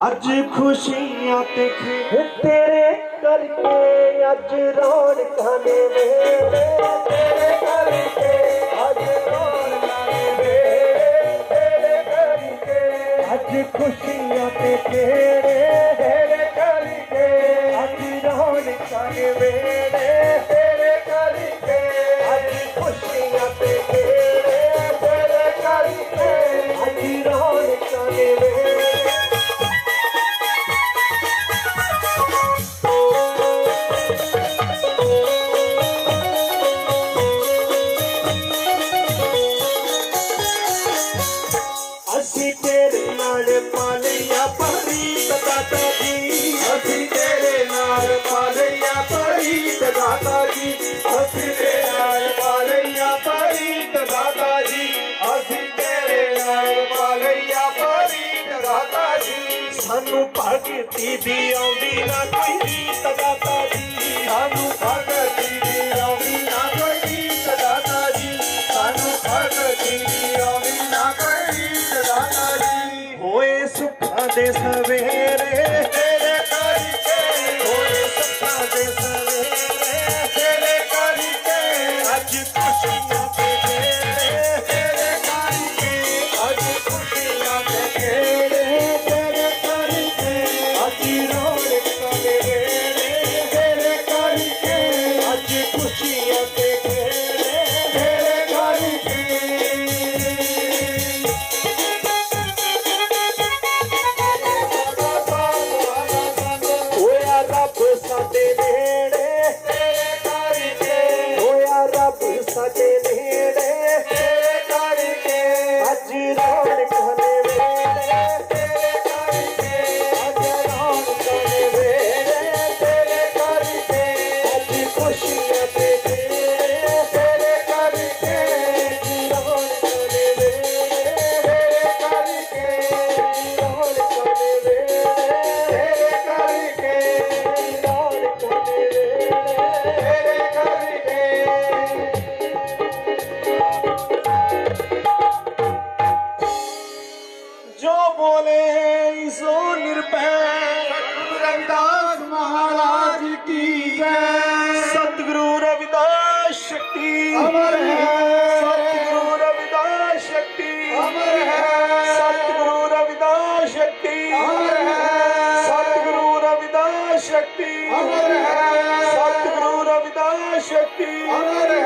ਅੱਜ ਖੁਸ਼ੀਆਂ ਤੇ ਤੇਰੇ ਕਰਕੇ ਅੱਜ ਰੌਣਕਾਂ ਨੇ ਵੇਲੇ, ਤੇਰੇ ਕਰਕੇ ਅੱਜ ਰੌਣਕਾਂ ਨੇ ਵੇਲੇ, ਤੇਰੇ ਕਰਕੇ ਅੱਜ ਖੁਸ਼ੀਆਂ ਤੇ ਤੇਰੇ ਤੇਰੇ ਕਰਕੇ ਅੱਜ ਰੌਣਕਾਂ ਨੇ ਵੇਲੇ। ਅਸੀਂ ਤੇਰੇ ਨਾਲ ਪਾਲਿਆ ਪ੍ਰੀਤ ਦਾਤਾ ਜੀ। ਅਸੀਂ ਤੇਰੇ ਨਾਲ ਪਾਲਿਆ ਪ੍ਰੀਤ ਦਾਤਾ ਜੀ। ਅਸੀਂ ਤੇਰੇ ਨਾਲ ਪਾਲਿਆ ਪ੍ਰੀਤ ਦਾਤਾ ਜੀ। ਅਸੀਂ ਤੇਰੇ ਨਾਲ ਪਾਲਿਆ ਪ੍ਰੀਤ ਦਾਤਾ ਜੀ। ਸਾਨੂੰ ਭਗਤੀ ਦੀ ਆਉਂਦੀ ਨਾ ਕੋਈ ਰੀਤ ਦਾਤਾ ਜੀ। ਸਾਨੂੰ ਭਗਤੀ ਦੀ ਆਉਂਦੀ ਨਾ ਕੋਈ ਰੀਤ ਦਾਤਾ ਜੀ। ਸਾਨੂੰ ਭਗਤੀ ਦੀ ਸੁੱਖਾਂ ਦੇ ਸ਼ਕਤੀ ਅਮਰ ਹੈ। ਸਤਿਗੁਰੂ ਰਵਿਦਾਸ ਸ਼ਕਤੀ। ਅਮਰ ਹੈ। ਸਤਿਗੁਰੂ ਰਵਿਦਾਸ ਸ਼ਕਤੀ। ਅਮਰ ਹੈ। ਸਤਿਗੁਰੂ ਰਵਿਦਾਸ ਸ਼ਕਤੀ। ਅਮਰ ਹੈ। ਸਤਿਗੁਰੂ ਰਵਿਦਾਸ ਸ਼ਕਤੀ। ਅਮਰ ਹੈ।